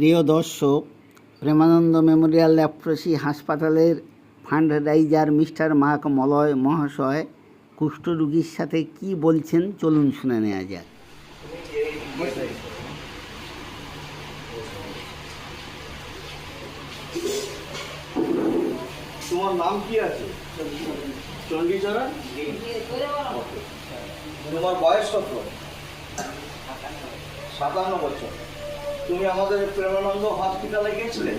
প্রিয় দর্শক, প্রেমানন্দ মেমোরিয়াল ল্যাপ্রসি হাসপাতালের ফান্ড রাইজার মিস্টার মাক মলয় মহাশয় কুষ্ঠরোগীর সাথে কি বলছেন চলুন শুনে নেওয়া যাক। তোমার নাম কি আছে? চণ্ডীচরণ তোমার বয়স কত? সাতান্ন বছর। তুমি আমাদের প্রেমানন্দ হসপিটালে গিয়েছিলে?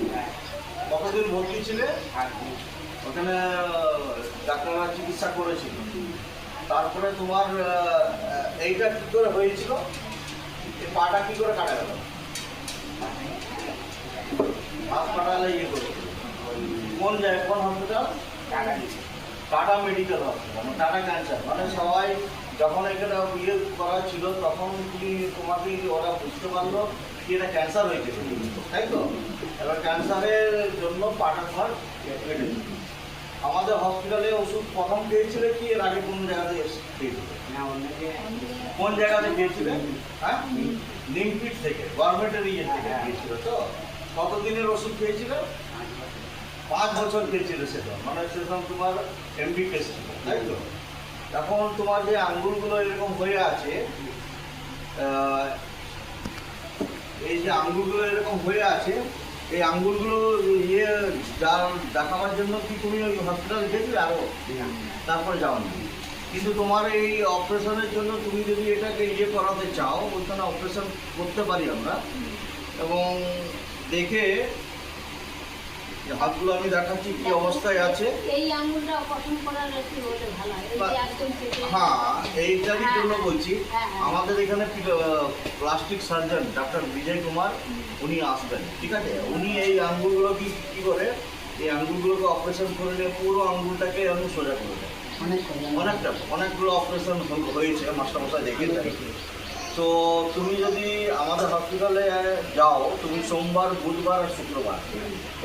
কতদিন ভর্তি ছিলে? ওখানে ডাক্তাররা চিকিৎসা করেছিল। তারপরে তোমার এইটা কি করে হয়েছিল? পাটা কি করে কাটা গেল? হাসপাতালে ইয়ে করেছিল। কোন জায়গায় কোন হসপিটাল টাটা মেডিকেল হসপিটাল মানে টাটা ক্যান্সার মানে সবাই যখন এখানে ইয়ে করা ছিল তখন কি তোমাকে ওরা বুঝতে পারল কি এটা ক্যান্সার হয়েছে তাই তো? এবার ক্যান্সারের জন্য পাটা ঘর আমাদের হসপিটালে ওষুধ প্রথম পেয়েছিলে কি? এর আগে কোন জায়গাতে পেয়েছিলে? কোন জায়গাতে পেয়েছিলে? হ্যাঁ? নিমপিট থেকে গভর্নমেন্টের ইয়ে থেকে পেয়েছিল তো? কতদিনের ওষুধ পেয়েছিলে? পাঁচ বছর পেয়েছিল সেটা মানে সেরকম তোমার এমবি টেস্ট তাই তো? এখন তোমার যে আঙ্গুলগুলো এরকম হয়ে আছে এই যে আঙ্গুলগুলো এরকম হয়ে আছে, এই আঙ্গুলগুলো ইয়ে দেখাবার জন্য কি তুমি ওই হসপিটালে গেছিলে আরও? তারপরে যাওনি। কিন্তু তোমার এই অপারেশনের জন্য তুমি যদি এটাকে ইয়ে করাতে চাও, ওইখানে অপারেশন করতে পারি আমরা। এবং দেখে যে হাতগুলো আমি দেখাচ্ছি কি অবস্থায় আছে। এই আঙুলটা অপারেশন করার একটু হলে ভালো হয়। এই যে একদম কেটে হ্যাঁ এইটারই জন্য বলছি হ্যাঁ, হ্যাঁ। আমাদের এখানে plastic surgeon doctor Vijay Kumar উনি আসবেন ঠিক আছে? উনি এই আঙ্গুলগুলো কি কি করে? এই আঙ্গুলগুলোকে অপারেশন করে নিয়ে পুরো আঙ্গুলটাকে আমি সোজা করে দেয় অনেকটা। অনেকগুলো অপারেশন হয়েছে মাস্টারমশাই দেখে তো তুমি যদি আমাদের হসপিটালে যাও তুমি সোমবার বুধবার আর শুক্রবার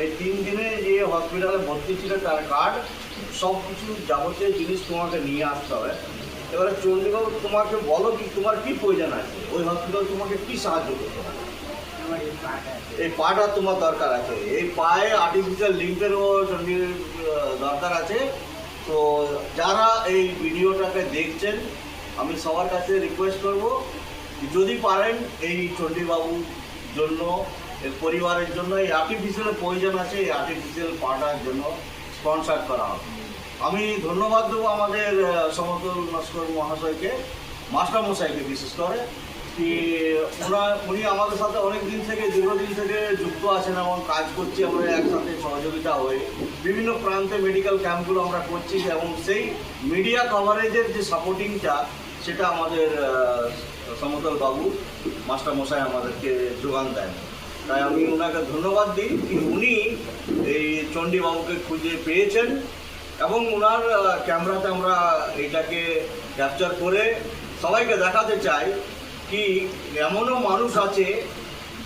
এই তিন দিনে যে হসপিটালে ভর্তি ছিল তার কার্ড সব কিছু যাবতীয় জিনিস তোমাকে নিয়ে আসতে হবে। এবারে চন্ডীবাবু তোমাকে বলো কি তোমার কি প্রয়োজন আছে? ওই হসপিটাল তোমাকে কি সাহায্য করতে হবে এই পাটা তোমার দরকার আছে। এই পায়ে আর্টিফিশিয়াল লিঙ্কেরও চণ্ডীর দরকার আছে। তো যারা এই ভিডিওটাকে দেখছেন আমি সবার কাছে রিকোয়েস্ট করব যদি পারেন এই চণ্ডীবাবুর জন্য পরিবারের জন্য, এই আর্টিফিশিয়ালের প্রয়োজন আছে, এই আর্টিফিশিয়াল পাটার জন্য স্পন্সার করা হবে। আমি ধন্যবাদ দেবো আমাদের সমতল নস্কর মহাশয়কে, মাস্টারমশাইকে বিশেষ করে। কি ওরা উনি আমাদের সাথে অনেক দিন থেকে, দীর্ঘদিন থেকে যুক্ত আছেন এবং কাজ করছি, আমরা একসাথে সহযোগিতা হয়ে। বিভিন্ন প্রান্তে মেডিকেল ক্যাম্পগুলো আমরা করছি, এবং সেই মিডিয়া কভারেজের যে সাপোর্টিংটা সেটা আমাদের সমতল বাবু, মাস্টারমশাই আমাদেরকে যোগান দেন। তাই আমি ওনাকে ধন্যবাদ দিই কি উনি এই চণ্ডীবাবুকে খুঁজে পেয়েছেন এবং ওনার ক্যামেরাতে আমরা এটাকে ক্যাপচার করে সবাইকে দেখাতে চাই কি এমনও মানুষ আছে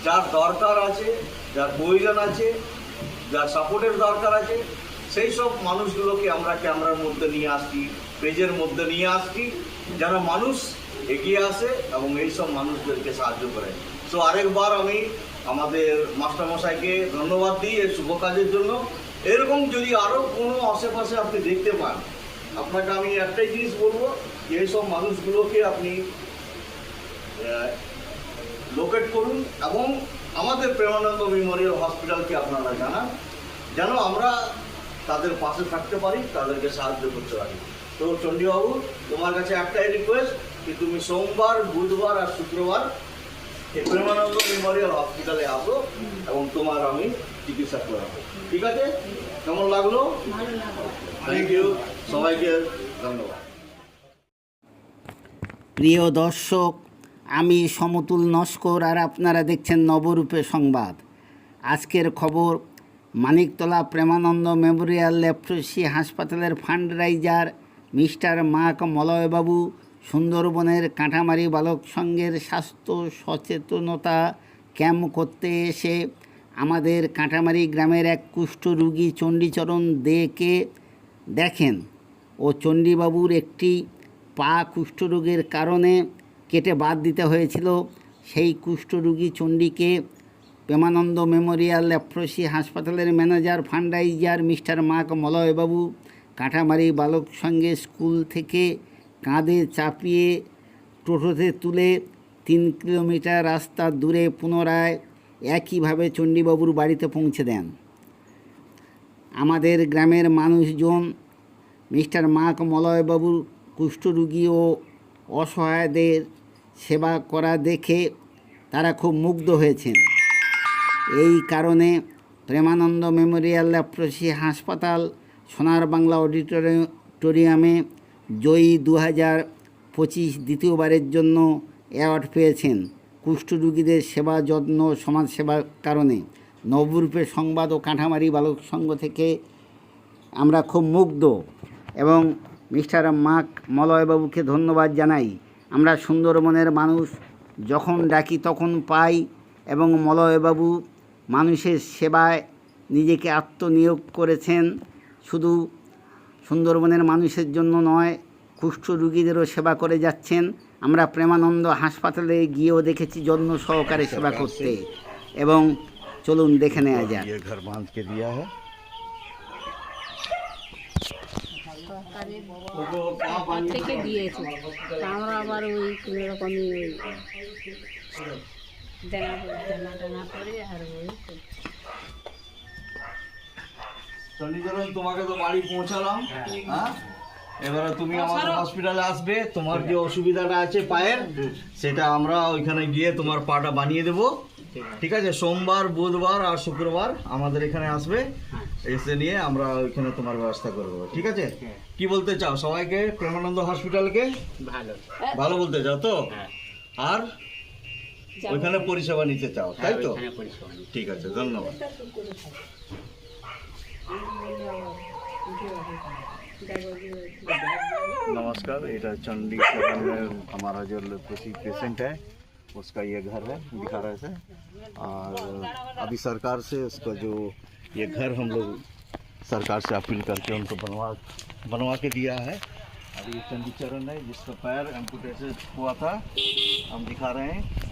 যার দরকার আছে, যার প্রয়োজন আছে, যার সাপোর্টের দরকার আছে। সেই সব মানুষগুলোকে আমরা ক্যামেরার মধ্যে নিয়ে আসছি। পেজের মধ্যে নিয়ে আসছি যেন মানুষ এগিয়ে আসে এবং এই সব মানুষদেরকে সাহায্য করে। সো আরেকবার আমি আমাদের মাস্টারমশাইকে ধন্যবাদ দিই এই শুভ কাজের জন্য। এরকম যদি আরও কোনো আশেপাশে আপনি দেখতে পান, আপনাকে আমি একটাই জিনিস বলব, এইসব মানুষগুলোকে আপনি লোকেট করুন এবং আমাদের প্রেমানন্দ মেমোরিয়াল হসপিটালকে আপনারা জানান, যেন আমরা তাদের পাশে থাকতে পারি, তাদেরকে সাহায্য করতে পারি। তো চণ্ডীবাবু তোমার কাছে একটাই রিকোয়েস্ট যে তুমি সোমবার বুধবার আর শুক্রবার এই প্রেমানন্দ মেমোরিয়াল হসপিটালে আসো এবং তোমার আমি চিকিৎসা করাবো। ঠিক আছে? কেমন লাগল? থ্যাংক ইউ সবাইকে ধন্যবাদ। প্রিয় দর্শক আমি সমতুল নস্কর আর আপনারা দেখছেন নবরূপে সংবাদ। আজকের খবর মানিকতলা প্রেমানন্দ মেমোরিয়াল লেপ্রসি হাসপাতালের ফান্ড রাইজার মিস্টার মাক মলয়বাবু সুন্দরবনের কাঁটামারি বালক সংঘের স্বাস্থ্য সচেতনতা ক্যাম্প করতে এসে আমাদের কাঁটামারি গ্রামের এক কুষ্ঠরোগী চণ্ডীচরণ দেকে দেখেন ও চণ্ডীবাবুর একটি পা কুষ্ঠরোগের কারণে কেটে বাদ দিতে হয়েছিল। সেই কুষ্ঠরোগী চণ্ডীকে প্রেমানন্দ মেমোরিয়াল ল্যাপ্রসি হাসপাতালের ম্যানেজার ফান্ডাইজার মিস্টার মাক মলয়বাবু কাঁটামারি বালক সঙ্গে স্কুল থেকে কাঁধে চাপিয়ে টোটোতে তুলে তিন কিলোমিটার রাস্তা দূরে পুনরায় একইভাবে চণ্ডীবাবুর বাড়িতে পৌঁছে দেন। আমাদের গ্রামের মানুষজন মিস্টার মাক মলয়বাবুর কুষ্ঠরোগী ও অসহায়দের সেবা করা দেখে তারা খুব মুগ্ধ হয়েছেন। এই কারণে প্রেমানন্দ মেমোরিয়াল ল্যাপ্রসি হাসপাতাল সোনার বাংলা অডিটোরিয়ামে জয়ী দু হাজার পঁচিশ দ্বিতীয়বারের জন্য অ্যাওয়ার্ড পেয়েছেন। কুষ্ঠরোগীদের সেবা যত্ন, সমাজসেবার কারণে। নবরূপের সংবাদ ও কাঁঠামারি বালক সংঘ থেকে আমরা খুব মুগ্ধ এবং মিস্টার মাক মলয়বাবুকে ধন্যবাদ জানাই। আমরা সুন্দরবনের মানুষ, যখন ডাকি তখন পাই এবং মলয়বাবু মানুষের সেবায় নিজেকে আত্মনিয়োগ করেছেন। শুধু সুন্দরবনের মানুষের জন্য নয় কুষ্ঠ রুগীদেরও সেবা করে যাচ্ছেন। আমরা প্রেমানন্দ হাসপাতালে গিয়েও দেখেছি যত্ন সহকারে সেবা করতে। এবং চলুন দেখে নেওয়া যাক। দিয়েছে। আবার ওই কোনো রকমই করে আর ওই চণ্ডীচরণ তোমাকে তো বাড়ি পৌঁছালাম। হ্যাঁ। এবারে তুমি আমাদের হসপিটালে আসবে। তোমার যে অসুবিধাটা আছে পায়ের সেটা আমরা ওইখানে গিয়ে তোমার পাটা বানিয়ে দেব। ঠিক আছে? সোমবার বুধবার আর শুক্রবার আমাদের এখানে আসবে। এসে নিয়ে আমরা ওইখানে তোমার ব্যবস্থা করে দেবো। ঠিক আছে? কি বলতে চাও? সবাইকে? প্রেমানন্দ হসপিটালকে ভালো। ভালো বলতে চাও তো? হ্যাঁ। আর ওইখানে পরিষেবা নিতে চাও তাই তো। ঠিক আছে ধন্যবাদ। नमस्कार, ये चंडी में हमारा जो किसी पेशेंट है, उसका ये घर है, दिखा रहे थे। और अभी सरकार से उसका जो ये घर हम लोग सरकार से अपील करके उनको बनवा बनवा के दिया है। अभी ये चंडी चरण है, जिसका पैर एम्पुटेशन हुआ था, हम दिखा रहे हैं।